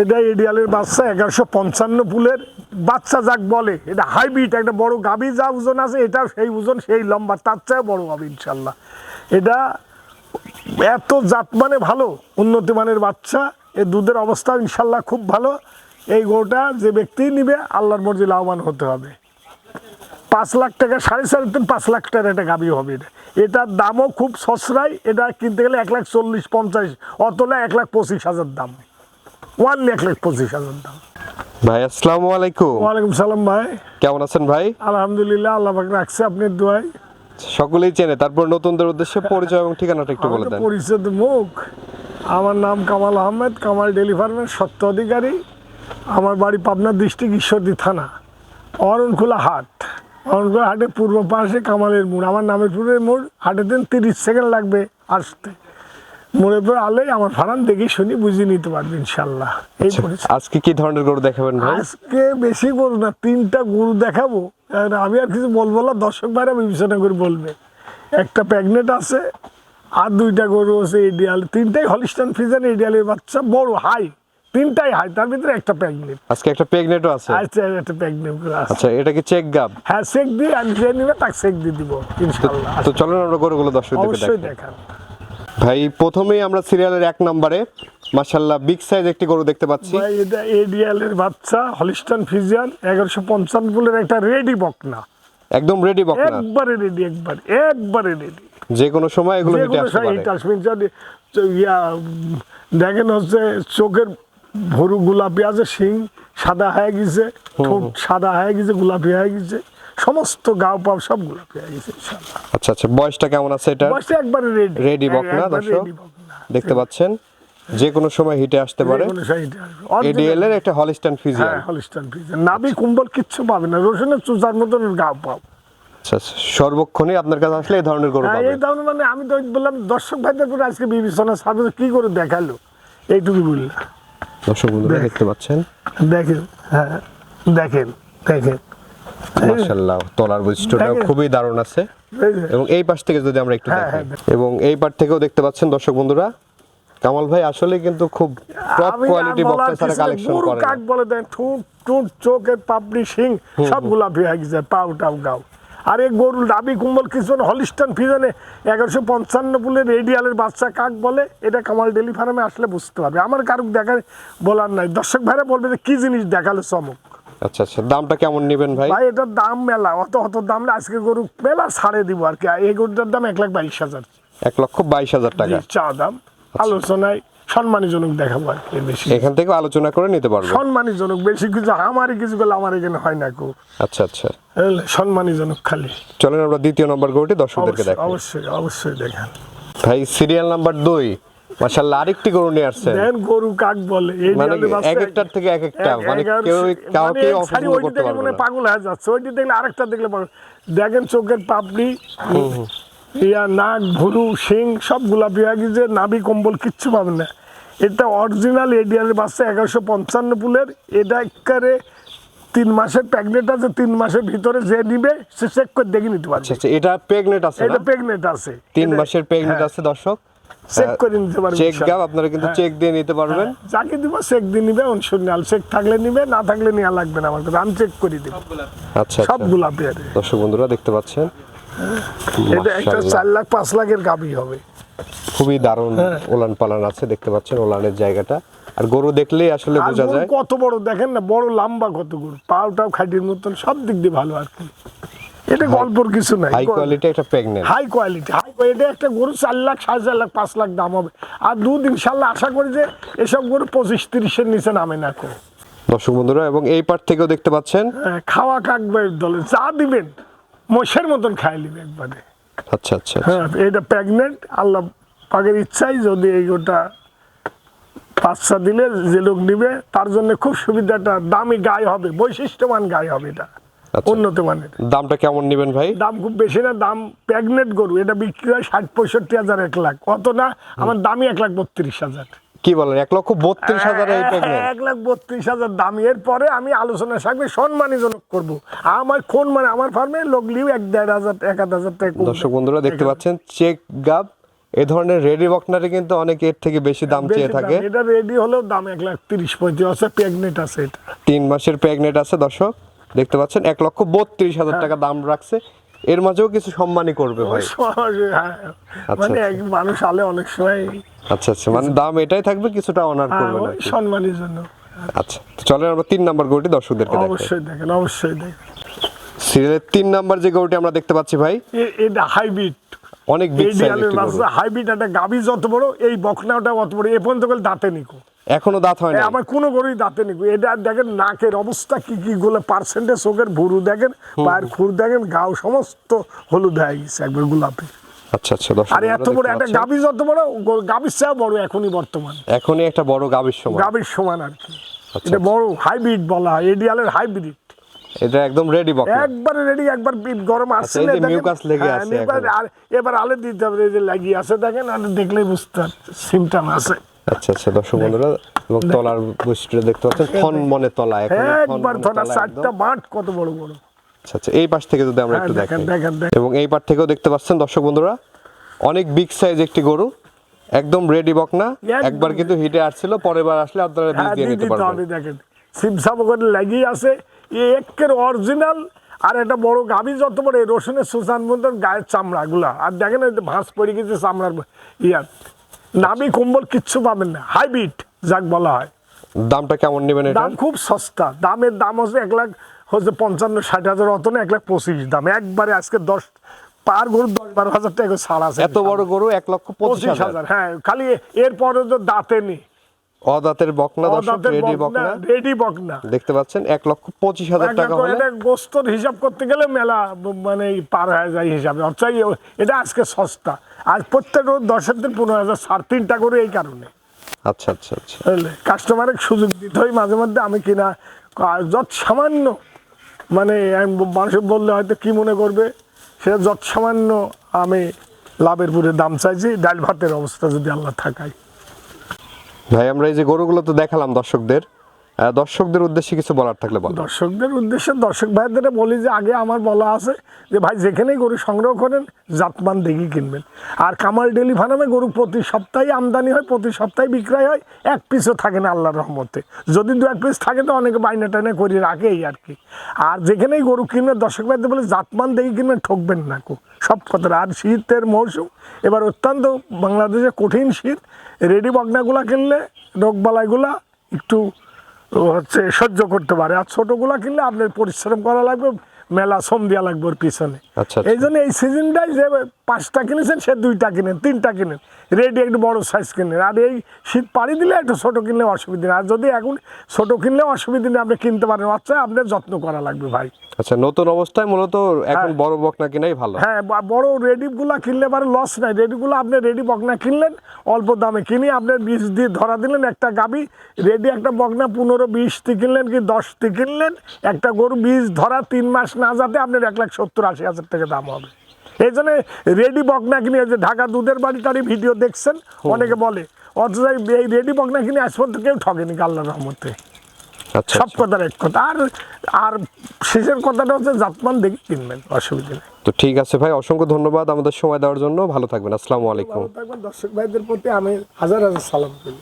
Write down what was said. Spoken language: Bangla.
এটা এডিয়ালের বাচ্চা, এগারোশো পঞ্চান্ন ফুলের বাচ্চা যাক বলে। এটা হাইব্রিড, একটা বড় গাভী যা ওজন আছে, এটাও সেই ওজন, সেই লম্বা, তার চেয়ে বড় হবে ইনশাল্লাহ। এটা এত জাত মানে ভালো, উন্নতি মানের বাচ্চা, এ দুধের অবস্থা ইনশাল্লাহ খুব ভালো। এই গোটা যে ব্যক্তি নিবে, আল্লাহর মর্জি লাভবান হতে হবে। পাঁচ লাখ টাকা, সাড়ে সাড়ে তিন পাঁচ লাখ টাকার একটা গাভী হবে এটা। এটার দামও খুব সসরাই এটা কিনতে গেলে এক লাখ চল্লিশ পঞ্চাশ, অতলা এক লাখ পঁচিশ হাজার দাম। ওয়ানলি এক লাখ পঁচিশ হাজার দাম ভাই আসসালামু আলাইকুম। ওয়ালাইকুম সালাম ভাই। কেমন আছেন ভাই? আলহামদুলিল্লাহ আল্লাহ পাক রাখছে আপনার দোয়ায় সকলেই চেনে। তারপর নতুনদের উদ্দেশ্যে পরিচয় এবং ঠিকানাটা একটু বলে দেন। পরিচিত মুখ আমার নাম কামাল আহমেদ কামাল ডেলি ফার্মের সত্য অধিকারী। আমার বাড়ি পাবনা ডিস্ট্রিক্ট ঈশ্বরদী থানা অরণখোলা হাট। অরণখোলা হাটের পূর্ব পাশে কামালের মোড়। আমার নামের পূর্বের মোড় হাটে দিন তিরিশ সেকেন্ড লাগবে আসতে। মোড়ে পড়ে আলেই আমার ফার্ম দেখে শুনি বুঝিয়ে নিতে পারবে ইনশাল্লাহ এই আজকে কি ধরনের গরু দেখাবেন আজকে বেশি গরু না তিনটা গরু দেখাবো। আর আমি আর কিছু বলব না দর্শক ভাইরা বিবেচনা করে বলবে। একটা প্রেগনেন্ট আছে আর দুইটা গরু আছে এডিয়াল। তিনটাই হলিস্টান ফিজান এডিয়ালের বাচ্চা বড় হাই। তিনটাই হাই তার ভিতরে একটা প্রেগনেন্ট আজকে একটা প্রেগনেন্টও আছে? আচ্ছা একটা প্রেগনেন্ট আছে। আচ্ছা এটা কি চেক গাব? হ্যাঁ চেক দিয়ে আমি যে নিবে তাকে চেক দিয়ে দিব ইনশাল্লাহ তো চলেন আমরা গরুগুলো দর্শকদেরকে অবশ্যই দেখাই। দেখান ভাই প্রথমেই আমরা সিরিয়ালের এক নম্বরে মাশাল্লাহ বিগ সাইজ একটি গরু দেখতে পাচ্ছি। ভাই এটা এডিয়ালের বাচ্চা হলিস্টান ফিজিয়ান এগারোশো পঞ্চান্ন বলের একটা রেডি বকনা। একদম রেডি বকনা। একবারে রেডি একবার একবারে রেডি যে কোনো সময় এগুলো হিটে আসতে পারে। হিট আসবে। যদি ইয়া দেখেন হচ্ছে চোখের ভরু গোলাপি আছে শিং সাদা হয়ে গেছে ঠোঁট সাদা হয়ে গেছে গোলাপি হয়ে গেছে। সমস্ত গাও পাও সবগুলো গোলাপি গেছে ইনশাআল্লাহ। আচ্ছা আচ্ছা বয়সটা কেমন আছে এটা বয়সটা একবারে রেডি। রেডি বকনা দর্শক? দেখতে পাচ্ছেন? যে কোনো সময় হিটে আসতে পারে। এডিএল এর একটা হলিস্টান ফিজিয়ান হ্যাঁ হলিস্টান ফ্রিজের নাবি কুম্বল কিচ্ছু পাবে না। রসুনের চুচার মতন গাও পাও। আচ্ছা আচ্ছা সর্বক্ষণই আপনার কাছে আসলে এই ধরনের গরু হ্যাঁ পাবে। এই দাম মানে আমি তো বললাম দর্শক ভাইদের করে আজকে বিবেচনা সার্ভিস কি করে দেখাল। এইটুকু বললাম। দর্শক বন্ধুরা দেখতে পাচ্ছেন? দেখেন হ্যাঁ দেখেন দেখেন। মাশাআল্লাহ তলার বৈশিষ্ট্যটা খুবই দারুণ আছে। এবং এই পাশ থেকে যদি আমরা একটু হ্যাঁ, দেখাই হ্যাঁ। এবং এই থেকেও দেখতে পাচ্ছেন দর্শক বন্ধুরা কামাল ভাই আসলে কিন্তু খুব টপ কোয়ালিটি বলার বক্তা ছাড়া কালেকশন গরু করে কাক বলে দেন ঠুট টুট চোখের পাপড়ি শিং সব গোলাপি হয়ে গেছে পাও টাও গাও। আর এই গরু ডাবি কুম্বল কিছু হলিস্টান ফিজনে এগারোশো পঞ্চান্ন পুলের রেডিয়ালের বাচ্চা কাক বলে এটা কামাল ডেলি ফার্মে আসলে বুঝতে পারবে। আমার কারুক দেখার বলার নাই। দর্শক ভাইরা বলবে যে কি জিনিস দেখাল চমক? আচ্ছা আচ্ছা দামটা কেমন নেবেন ভাই? ভাই এটার দাম মেলা। অত অত দাম না আজকে গরু মেলা ছাড়ে দিব আর কি। এই গরুটার দাম এক লাখ বাইশ হাজার। এক লক্ষ বাইশ হাজার টাকা। চা দাম। আলোচনায় সম্মানীজনক দেখাবো আর কি বেশি। এখান থেকে আলোচনা করে নিতে পারব। সম্মানীজনক বেশি কিছু আমারই কিছু করলে আমার এখানে হয় না কো আচ্ছা আচ্ছা। সম্মানীজনক খালি। চলেন আমরা দ্বিতীয় নম্বর গরুটি দর্শকদেরকে দেখাই। অবশ্যই অবশ্যই দেখেন। ভাই সিরিয়াল নাম্বার দুই। মাশাআল্লাহ আরেকটি গরু নিয়ে আসছেন। দেখেন গরু কাক বলে এই মানে এক একটার থেকে এক একটা মানে কেউ কাউকে মানে অপছন্দ করতে পারবে না। পাগল হয়ে যাচ্ছে ওইটি দেখলে আরেকটা দেখলে দেখেন চোখের পাপড়ি ইয়া নাক ভুরু শিং সব গোলাপি হয়ে গেছে নাভি কম্বল কিচ্ছু পাবেন না। এটা অরিজিনাল এডিয়ালের বাচ্চা এগারোশো পঞ্চান্ন পুলের এটা একেবারে তিন মাসের প্রেগনেন্ট আছে তিন মাসের ভিতরে যে নিবে সে চেক করে দেখে নিতে পারছে আচ্ছা আচ্ছা এটা প্রেগনেন্ট আছে এটা প্রেগনেন্ট আছে। তিন মাসের প্রেগনেন্ট হ্যাঁ, আছে দর্শক। চেক করে নিতে পারবেন চেক গাব আপনারা কিন্তু চেক দিয়ে নিতে পারবেন। যাকে দিব চেক দিয়ে নিবে অনশূন্যাল চেক থাকলে নিবে না থাকলে নেওয়া লাগবে না আমার কাছে। আমি চেক করে দিব। আচ্ছা সব আচ্ছা। গোলাপি আর দর্শক বন্ধুরা দেখতে পাচ্ছেন? এটা একটা। চার লাখ পাঁচ লাখের গাবি হবে। খুবই দারুণ হ্যাঁ। ওলান পালান আছে দেখতে পাচ্ছেন ওলানের জায়গাটা। আর গরু দেখলেই আসলে বোঝা যায়। কত বড় দেখেন না বড় লম্বা কত গরু। পাওটাও খাটির মতন সব দিক দিয়ে ভালো আর কি। এটা গল্পর কিছু নাই হাই কোয়ালিটি একটা pregnant high quality high quality একটা গরু চার লাখ সাড়ে চার লাখ পাঁচ লাখ দাম হবে। আর দুধ ইনশাল্লাহ আশা করি যে এসব গরু পঁচিশ তিরিশের নিচে নামে না কো দর্শক বন্ধুরা এবং এই পার্ট থেকেও দেখতে পাচ্ছেন। হ্যাঁ, খাওয়া কাকবাইয়ের দলে যা দিবেন মোষের মতন খাই নিবে একবারে। আচ্ছা আচ্ছা আচ্ছা। হ্যাঁ এটা প্রেগনেন্ট আল্লাহ পাকের ইচ্ছাই যদি এই গোটা বাচ্চা দিলে যে লোক নিবে তার জন্য খুব সুবিধাটা দামি গায়ে হবে বৈশিষ্ট্যমান গায়ে হবে এটা। উন্নত মানের। দামটা কেমন নেবেন ভাই? দাম খুব বেশি না দাম প্রেগনেন্ট গরু এটা বিক্রি হয় ষাট পঁয়ষট্টি হাজার এক লাখ। অত না আমার দামই এক লাখ বত্রিশ হাজার। কি বলেন এক লক্ষ বত্রিশ হাজার এক লাখ বত্রিশ হাজার দাম। আমি সম্মানীজনক করব। আমার কোন মানে আমার ফার্মে লোক লিও এক দেড় হাজার এক আধ হাজার টাকা দর্শক বন্ধুরা দেখতে পাচ্ছেন চেক গাব এ ধরনের রেডি বকনারে কিন্তু অনেক এর থেকে বেশি দাম চেয়ে থাকে। এটা রেডি হলেও দাম এক লাখ তিরিশ পঁয়ত্রিশ আছে প্রেগনেন্ট আছে এটা। তিন মাসের প্রেগনেন্ট আছে দর্শক। দেখতে পাচ্ছেন এক লক্ষ বত্রিশ হাজার। টাকা দাম রাখছে। এর মাঝেও কিছু সম্মানই করবে ভাই। হ্যাঁ, মানে মানুষ আলে অনেক সময় আচ্ছা আচ্ছা মানে দাম এটাই থাকবে কিছুটা অনার হ্যাঁ, করবে না সম্মানের জন্য। আচ্ছা চলেন আমরা তিন নাম্বার গরুটি দর্শকদেরকে দেখাই। অবশ্যই দেখেন অবশ্যই দেখেন। সিরিয়ালের তিন নাম্বার যে গরুটি আমরা দেখতে পাচ্ছি ভাই এটা হাইব্রিড। অনেক বিগ সাইজ হাইব্রিড একটা গাবি যত বড় এই বকনাটা অত বড় এ পর্যন্ত দাঁতে নিকো এখনও দাঁত হয় না আমার কোনো গরুই দাঁতে নিকো এটা দেখেন নাকের অবস্থা কি কি গুলো পার্সেন্টেজ চোখের ভুরু দেখেন পায়ের খুর দেখেন গাও সমস্ত হলুদ হয়ে গেছে একবার গোলাপি। আচ্ছা আচ্ছা আর এত বড় একটা যত বড় চেয়েও বড় এখনই বর্তমান। এখনই একটা বড় গাভীর গাবির সমান আর কি। আচ্ছা, এটা বড় হাইব্রিড বলা হয় এডিয়ালের হাইব্রিড এটা একদম রেডি বকনা। একবারে রেডি একবার গরম আসছে এই mucus লেগে আছে এখনও। আর এবার আলে দিতে হবে এই যে লাগিয়ে আছে দেখেন আর দেখলেই বুঝতে সিমটম আছে। আচ্ছা আচ্ছা দর্শক বন্ধুরা এবং তলার বৈশিষ্ট্য দেখতে পাচ্ছেন খন মনে তলা এখন একবার চারটা মাঠ কত বড় বড়। আচ্ছা আচ্ছা এই পাশ থেকে যদি আমরা হ্যাঁ, একটু দেখেন এবং এই পার থেকেও দেখতে পাচ্ছেন দর্শক বন্ধুরা অনেক বিগ সাইজ একটি গরু একদম রেডি বকনা। একদম। একবার কিন্তু হিটে আসছিল পরের বার আসলে আপনারা বীজ হ্যাঁ দিয়ে নিতে পারবেন। দেখেন। সিমসাম করে লাগিয়ে আছে এ একের অরিজিনাল আর একটা বড় গাভি যত বড় এই রসুনের সুসান মতন গায়ের চামড়াগুলা। আর দেখেন এই ভাঁজ পড়ে গেছে চামড়ার ইয়ার। নাবি কম্বল কিচ্ছু পাবেন না। হাইব্রিড যাক বলা হয়। দামটা কেমন নেবেন দাম খুব সস্তা। দামের দাম হচ্ছে এক লাখ হচ্ছে পঞ্চান্ন ষাট হাজার অত না এক লাখ পঁচিশ দাম। একবারে আজকে দশ পার গরু দশ বারো হাজার টাকা ছাড় আছে। এত বড় গরু এক লক্ষ পঁচিশ হাজার। হ্যাঁ খালি এরপরে তো দাঁতে নেই। অদাতের বকনা দর্শক রেডি বকনা রেডি বকনা। দেখতে পাচ্ছেন এক লক্ষ পঁচিশ হাজার টাকা হলে এটা গোস্তর হিসাব করতে গেলে মেলা মানে পার হয়ে যায় হিসাবে। অর্থাৎ এটা আজকে সস্তা। আর প্রত্যেক দশের দিন পনেরো হাজার সাড়ে তিনটা করে এই কারণে। আচ্ছা আচ্ছা আচ্ছা। কাস্টমারের সুযোগ দিতে হয় মাঝে মধ্যে আমি কিনা যত সামান্য মানে আমি মানুষ বললে হয়তো কি মনে করবে সেটা যত সামান্য আমি লাভের পুরে দাম চাইছি ডাল ভাতের অবস্থা যদি আল্লাহ থাকায়। ভাই আমরা এই যে গরুগুলো তো দেখালাম দর্শকদের। দর্শকদের উদ্দেশ্যে কিছু বলার থাকলে বলো। দর্শকদের উদ্দেশ্যে, দর্শক ভাইদের বলি যে আগে আমার বলা আছে যে ভাই, যেখানেই গরু সংগ্রহ করেন, জাতমান দেখি কিনবেন। আর কামাল ডেলি ফার্মে গরু প্রতি সপ্তাহে আমদানি হয়, প্রতি সপ্তাহে বিক্রয় হয়, এক পিসও থাকে না আল্লাহর রহমতে। যদি দু এক পিস থাকে তো অনেকে বাইনা টাইনা করে রাখেই আর কি। আর যেখানেই গরু কিনবেন, দর্শক ভাইদের বলে, জাতমান দেখি কিনবেন, ঠকবেন না কো। সব কথা। আর শীতের মৌসুম এবার অত্যন্ত বাংলাদেশে কঠিন শীত। রেডি বগনাগুলা কিনলে, রোগবালাইগুলা একটু হচ্ছে সহ্য করতে পারে। আর ছোটগুলা কিনলে আপনার পরিশ্রম করা লাগবে মেলা শ্রম দেওয়া লাগবে ওর পিছনে। আচ্ছা, আচ্ছা। এই জন্য এই সিজনটাই যে পাঁচটা কিনেছেন সে দুইটা কিনেন তিনটা কিনেন। রেডি একটু বড় সাইজ কিনলেন। আর এই শীত পাড়ি দিলে একটু ছোটো কিনলে অসুবিধা নেই। আর যদি এখন ছোটো কিনলে অসুবিধা নেই আপনি কিনতে পারেন। বাচ্চা আপনার যত্ন করা লাগবে ভাই। আচ্ছা নতুন অবস্থায় মূলত এখন বড় বকনা কিনাই ভালো। হ্যাঁ বড় রেডিগুলা কিনলে পারে লস নাই। রেডিগুলো আপনি রেডি বকনা কিনলেন অল্প দামে কিনে আপনার বীজ দিয়ে ধরা দিলেন একটা গাবি রেডি একটা বকনা পনেরো বিশটি কিনলেন কি দশটি কিনলেন একটা গরু বীজ ধরা তিন মাস না যাতে আপনার এক লাখ সত্তর আশি হাজার টাকা দাম হবে। এই জন্য রেডি বকনা কিনে যে ঢাকা দুধের বাড়ি টাড়ি ভিডিও দেখছেন অনেকে বলে অথচ এই রেডি বকনা কিনে আজ পর্যন্ত কেউ ঠকেনি আল্লাহ রহমতে। আচ্ছা সব কথার এক কথা। আর আর শেষের কথাটা হচ্ছে জাতমান দেখে কিনবেন অসুবিধা নেই। তো ঠিক আছে ভাই অসংখ্য ধন্যবাদ আমাদের সময় দেওয়ার জন্য। ভালো থাকবেন আসসালামু আলাইকুম। দর্শক ভাইদের প্রতি আমি হাজার হাজার সালাম করি।